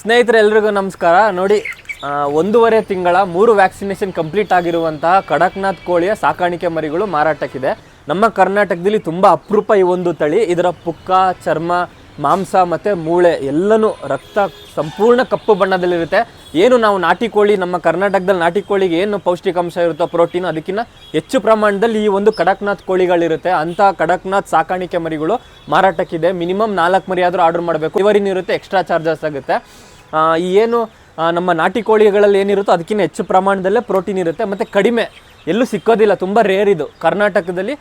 ಸ್ನೇಹಿತರೆ ಎಲ್ರಿಗೂ ನಮಸ್ಕಾರ. ನೋಡಿ ಒಂದೂವರೆ ತಿಂಗಳ ಮೂರು ವ್ಯಾಕ್ಸಿನೇಷನ್ ಕಂಪ್ಲೀಟ್ ಆಗಿರುವಂತಹ ಕಡಕ್ನಾಥ್ ಕೋಳಿಯ ಸಾಕಾಣಿಕೆ ಮರಿಗಳು ಮಾರಾಟಕ್ಕಿದೆ. ನಮ್ಮ ಕರ್ನಾಟಕದಲ್ಲಿ ತುಂಬ ಅಪರೂಪ ಈ ಒಂದು ತಳಿ. ಇದರ ಪುಕ್ಕ, ಚರ್ಮ, ಮಾಂಸ ಮತ್ತು ಮೂಳೆ ಎಲ್ಲನೂ ರಕ್ತ ಸಂಪೂರ್ಣ ಕಪ್ಪು ಬಣ್ಣದಲ್ಲಿರುತ್ತೆ. ಏನು ನಾವು ನಾಟಿ ಕೋಳಿ, ನಮ್ಮ ಕರ್ನಾಟಕದಲ್ಲಿ ನಾಟಿ ಕೋಳಿಗೆ ಏನು ಪೌಷ್ಟಿಕಾಂಶ ಇರುತ್ತೋ, ಪ್ರೋಟೀನ್ ಅದಕ್ಕಿಂತ ಹೆಚ್ಚು ಪ್ರಮಾಣದಲ್ಲಿ ಈ ಒಂದು ಕಡಕ್ನಾಥ್ ಕೋಳಿಗಳಿರುತ್ತೆ. ಅಂಥ ಕಡಕ್ನಾಥ್ ಸಾಕಾಣಿಕೆ ಮರಿಗಳು ಮಾರಾಟಕ್ಕಿದೆ. ಮಿನಿಮಮ್ ನಾಲ್ಕು ಮರಿ ಆದರೂ ಆರ್ಡರ್ ಮಾಡಬೇಕು. ಇವರಿನಿರುತ್ತೆ ಎಕ್ಸ್ಟ್ರಾ ಚಾರ್ಜಸ್ ಆಗುತ್ತೆ. ಈ ಏನು ನಮ್ಮ ನಾಟಿ ಕೋಳಿಗಳಲ್ಲಿ ಏನಿರುತ್ತೋ ಅದಕ್ಕಿಂತ ಹೆಚ್ಚು ಪ್ರಮಾಣದಲ್ಲೇ ಪ್ರೋಟೀನ್ ಇರುತ್ತೆ. ಮತ್ತು ಕಡಿಮೆ, ಎಲ್ಲೂ ಸಿಕ್ಕೋದಿಲ್ಲ, ತುಂಬ ರೇರ್ ಇದು. ಕರ್ನಾಟಕದಲ್ಲಿ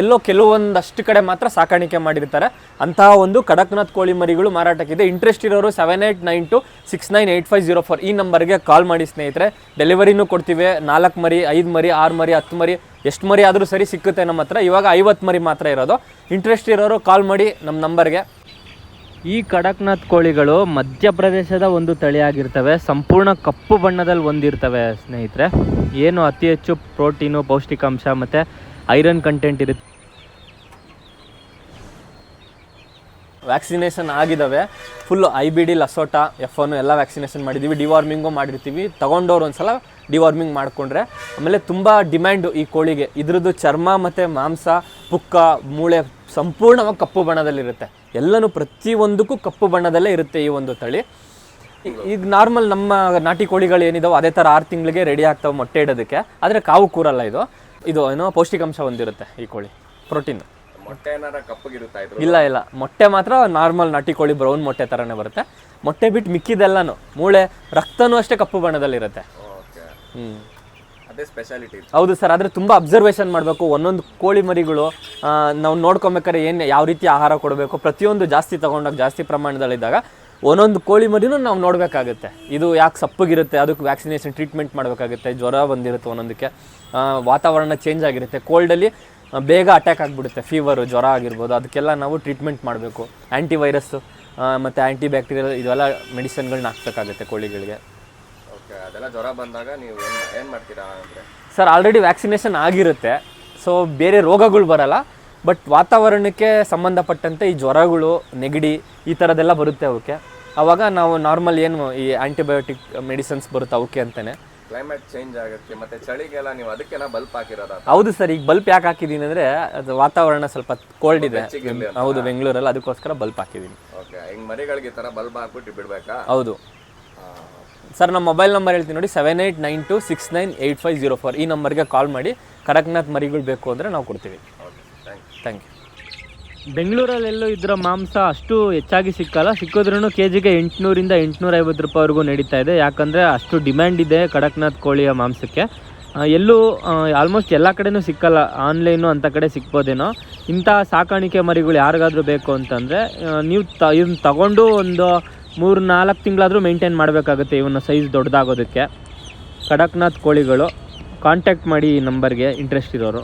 ಎಲ್ಲೋ ಕೆಲವೊಂದಷ್ಟು ಕಡೆ ಮಾತ್ರ ಸಾಕಾಣಿಕೆ ಮಾಡಿರ್ತಾರೆ. ಅಂತಹ ಒಂದು ಕಡಕ್ನಾಥ್ ಕೋಳಿ ಮರಿಗಳು ಮಾರಾಟಕ್ಕಿದೆ. ಇಂಟ್ರೆಸ್ಟ್ ಇರೋರು seven eight nine two six nine eight five zero four ಈ ನಂಬರ್ಗೆ ಕಾಲ್ ಮಾಡಿ ಸ್ನೇಹಿತರೆ. ಡೆಲಿವರಿನೂ ಕೊಡ್ತೀವಿ. ನಾಲ್ಕು ಮರಿ, ಐದು ಮರಿ, ಆರು ಮರಿ, ಹತ್ತು ಮರಿ, ಎಷ್ಟು ಮರಿ ಆದರೂ ಸರಿ ಸಿಕ್ಕುತ್ತೆ ನಮ್ಮ ಹತ್ರ. ಇವಾಗ ಐವತ್ತು ಮರಿ ಮಾತ್ರ ಇರೋದು. ಇಂಟ್ರೆಸ್ಟ್ ಇರೋರು ಕಾಲ್ ಮಾಡಿ ನಮ್ಮ ನಂಬರ್ಗೆ. ಈ ಕಡಕ್ನಾಥ್ ಕೋಳಿಗಳು ಮಧ್ಯಪ್ರದೇಶದ ಒಂದು ತಳಿಯಾಗಿರ್ತವೆ, ಸಂಪೂರ್ಣ ಕಪ್ಪು ಬಣ್ಣದಲ್ಲಿ ಹೊಂದಿರ್ತವೆ ಸ್ನೇಹಿತರೆ. ಏನು ಅತಿ ಹೆಚ್ಚು ಪ್ರೋಟೀನು, ಪೌಷ್ಟಿಕಾಂಶ ಮತ್ತು ಐರನ್ ಕಂಟೆಂಟ್ ಇರುತ್ತೆ? ವ್ಯಾಕ್ಸಿನೇಷನ್ ಆಗಿದ್ದಾವೆ full I B D ಲಸೋಟ F one ಎಲ್ಲ ವ್ಯಾಕ್ಸಿನೇಷನ್ ಮಾಡಿದ್ದೀವಿ ಡಿವಾರ್ಮಿಂಗು ಮಾಡಿರ್ತೀವಿ. ತೊಗೊಂಡವ್ರು ಒಂದು ಸಲ ಡಿವಾರ್ಮಿಂಗ್ ಮಾಡಿಕೊಂಡ್ರೆ. ಆಮೇಲೆ ತುಂಬ ಡಿಮ್ಯಾಂಡು ಈ ಕೋಳಿಗೆ. ಇದ್ರದ್ದು ಚರ್ಮ ಮತ್ತು ಮಾಂಸ ಪುಕ್ಕ ಮೂಳೆ ಸಂಪೂರ್ಣವಾಗಿ ಕಪ್ಪು ಬಣ್ಣದಲ್ಲಿರುತ್ತೆ. ಎಲ್ಲನೂ ಪ್ರತಿಯೊಂದಕ್ಕೂ ಕಪ್ಪು ಬಣ್ಣದಲ್ಲೇ ಇರುತ್ತೆ ಈ ಒಂದು ತಳಿ. ಈಗ ನಾರ್ಮಲ್ ನಮ್ಮ ನಾಟಿ ಕೋಳಿಗಳು ಏನಿದಾವೆ ಅದೇ ಥರ ಆರು ತಿಂಗಳಿಗೆ ರೆಡಿ ಆಗ್ತಾವೆ ಮೊಟ್ಟೆ ಇಡೋದಕ್ಕೆ. ಆದರೆ ಕಾವು ಕೂರಲ್ಲ ಇದು. ಇದು ಏನೋ ಪೌಷ್ಟಿಕಾಂಶ ಹೊಂದಿರುತ್ತೆ ಈ ಕೋಳಿ ಪ್ರೋಟೀನ್ ಮೊಟ್ಟೆ ಏನಾರ ಕಪ್ಪಗಿರುತ್ತಾ ಇದ್ರು ಇಲ್ಲ ಇಲ್ಲ. ಮೊಟ್ಟೆ ಮಾತ್ರ ನಾರ್ಮಲ್ ನಾಟಿ ಕೋಳಿ ಬ್ರೌನ್ ಮೊಟ್ಟೆ ಥರನೇ ಬರುತ್ತೆ. ಮೊಟ್ಟೆ ಬಿಟ್ಟು ಮಿಕ್ಕಿದೆಲ್ಲನೂ ಮೂಳೆ ರಕ್ತನೂ ಅಷ್ಟೇ ಕಪ್ಪು ಬಣ್ಣದಲ್ಲಿರುತ್ತೆ. ಹ್ಞೂ ಅದೇ ಸ್ಪೆಷಾಲಿಟಿ ಹೌದು ಸರ್, ಆದರೆ ತುಂಬ ಅಬ್ಸರ್ವೇಷನ್ ಮಾಡಬೇಕು. ಒಂದೊಂದು ಕೋಳಿ ಮರಿಗಳು ನಾವು ನೋಡ್ಕೊಬೇಕಾದ್ರೆ ಏನು ಯಾವ ರೀತಿ ಆಹಾರ ಕೊಡಬೇಕು, ಪ್ರತಿಯೊಂದು ಜಾಸ್ತಿ ತೊಗೊಂಡಾಗ ಜಾಸ್ತಿ ಪ್ರಮಾಣದಲ್ಲಿದ್ದಾಗ ಒಂದೊಂದು ಕೋಳಿ ಮರಿನೂ ನಾವು ನೋಡಬೇಕಾಗುತ್ತೆ. ಇದು ಯಾಕೆ ಸಪ್ಪಗಿರುತ್ತೆ, ಅದಕ್ಕೆ ವ್ಯಾಕ್ಸಿನೇಷನ್ ಟ್ರೀಟ್ಮೆಂಟ್ ಮಾಡಬೇಕಾಗುತ್ತೆ, ಜ್ವರ ಬಂದಿರುತ್ತೆ ಒಂದೊಂದಕ್ಕೆ. ವಾತಾವರಣ ಚೇಂಜ್ ಆಗಿರುತ್ತೆ. ಕೋಲ್ಡಲ್ಲಿ ಬೇಗ ಅಟ್ಯಾಕ್ ಆಗಿಬಿಡುತ್ತೆ. ಫೀವರು ಜ್ವರ ಆಗಿರ್ಬೋದು, ಅದಕ್ಕೆಲ್ಲ ನಾವು ಟ್ರೀಟ್ಮೆಂಟ್ ಮಾಡಬೇಕು. ಆ್ಯಂಟಿವೈರಸ್ಸು ಮತ್ತು ಆ್ಯಂಟಿ ಬ್ಯಾಕ್ಟೀರಿಯಲ್ ಇದೆಲ್ಲ ಮೆಡಿಸನ್ಗಳನ್ನ ಹಾಕ್ಬೇಕಾಗುತ್ತೆ ಕೋಳಿಗಳಿಗೆ. ಅದೆಲ್ಲ ಜ್ವರ ಬಂದಾಗ ನೀವು ಏನ್ ಮಾಡ್ತೀರಾ ಅಂದ್ರೆ? ಸರ್ ಆಲ್ರೆಡಿ ವ್ಯಾಕ್ಸಿನೇಷನ್ ಆಗಿರುತ್ತೆ. ಸೊ ಬೇರೆ ರೋಗಗಳು ಬರಲ್ಲ. ಬಟ್ ವಾತಾವರಣಕ್ಕೆ ಸಂಬಂಧಪಟ್ಟಂತೆ ಈ ಜ್ವರಗಳು ನೆಗಡಿ ಈ ಥರದ್ದೆಲ್ಲ ಬರುತ್ತೆ ಅವಕ್ಕೆ ಅವಾಗ ನಾವು ನಾರ್ಮಲ್ ಏನು ಈ ಆ್ಯಂಟಿಬಯೋಟಿಕ್ ಮೆಡಿಸಿನ್ಸ್ ಬರುತ್ತೆ ಅವಕ್ಕೆ ಅಂತಲೇ ಕ್ಲೈಮೇಟ್ ಚೇಂಜ್ ಆಗುತ್ತೆ ಮತ್ತೆ ಚಳಿಗೆಲ್ಲ ನೀವು ಅದಕ್ಕೆಲ್ಲ ಬಲ್ಪ್ ಹಾಕಿರೋದ? ಹೌದು ಸರ್ ಈಗ ಬಲ್ಪ್ ಯಾಕೆ ಹಾಕಿದ್ದೀನಿ ಅಂದರೆ ಅದು ವಾತಾವರಣ ಸ್ವಲ್ಪ ಕೋಲ್ಡ್ ಇದೆ. ಹೌದು ಬೆಂಗಳೂರಲ್ಲಿ ಅದಕ್ಕೋಸ್ಕರ ಬಲ್ಪ್ ಹಾಕಿದ್ದೀನಿ ಓಕೆ ಹಿಂಗೆ ಮರಿಗಳಿಗೆ ಈ ತರ ಬಲ್ಬ್ ಹಾಕ್ಬಿಟ್ಟು ಬಿಡಬೇಕಾ? ಹೌದು. ಸರ್, ನಮ್ಮ ಮೊಬೈಲ್ ನಂಬರ್ ಹೇಳ್ತೀನಿ ನೋಡಿ seven eight nine two six nine eight five zero four ಈ ನಂಬರ್ಗೆ ಕಾಲ್ ಮಾಡಿ, ಕಡಕ್ನಾಥ್ ಮರಿಗಳು ಬೇಕು ಅಂದರೆ ನಾವು ಕೊಡ್ತೀವಿ. ಥ್ಯಾಂಕ್ ಯು ಬೆಂಗಳೂರಲ್ಲೆಲ್ಲೂ ಇದರ ಮಾಂಸ ಅಷ್ಟು ಹೆಚ್ಚಾಗಿ ಸಿಕ್ಕಲ್ಲ ಸಿಕ್ಕಿದ್ರೂ ಕೆ ಜಿಗೆ ಎಂಟುನೂರಿಂದ ಎಂಟುನೂರ ಐವತ್ತು ರೂಪಾಯಿವರೆಗೂ ನಡೀತಾ ಇದೆ. ಯಾಕಂದರೆ ಅಷ್ಟು ಡಿಮ್ಯಾಂಡ್ ಇದೆ ಕಡಕ್ನಾಥ್ ಕೋಳಿಯ ಮಾಂಸಕ್ಕೆ. ಎಲ್ಲೂ ಆಲ್ಮೋಸ್ಟ್ ಎಲ್ಲ ಕಡೆಯೂ ಸಿಕ್ಕಲ್ಲ ಆನ್ಲೈನು ಅಂಥ ಕಡೆ ಸಿಕ್ಬೋದೇನೋ ಇಂಥ ಸಾಕಾಣಿಕೆ ಮರಿಗಳು ಯಾರಿಗಾದರೂ ಬೇಕು ಅಂತಂದರೆ ನೀವು ತ ಇದನ್ನ ತಗೊಂಡು ಒಂದು ಮೂರು ನಾಲ್ಕು ತಿಂಗಳಾದರೂ ಮೇಂಟೈನ್ ಮಾಡಬೇಕಾಗುತ್ತೆ ಇವನ್ನ ಸೈಜ್ ದೊಡ್ಡದಾಗೋದಕ್ಕೆ ಕಡಕ್ನಾಥ್ ಕೋಳಿಗಳು ಕಾಂಟ್ಯಾಕ್ಟ್ ಮಾಡಿ ಈ ನಂಬರ್ಗೆ ಇಂಟ್ರೆಸ್ಟ್ ಇರೋರು.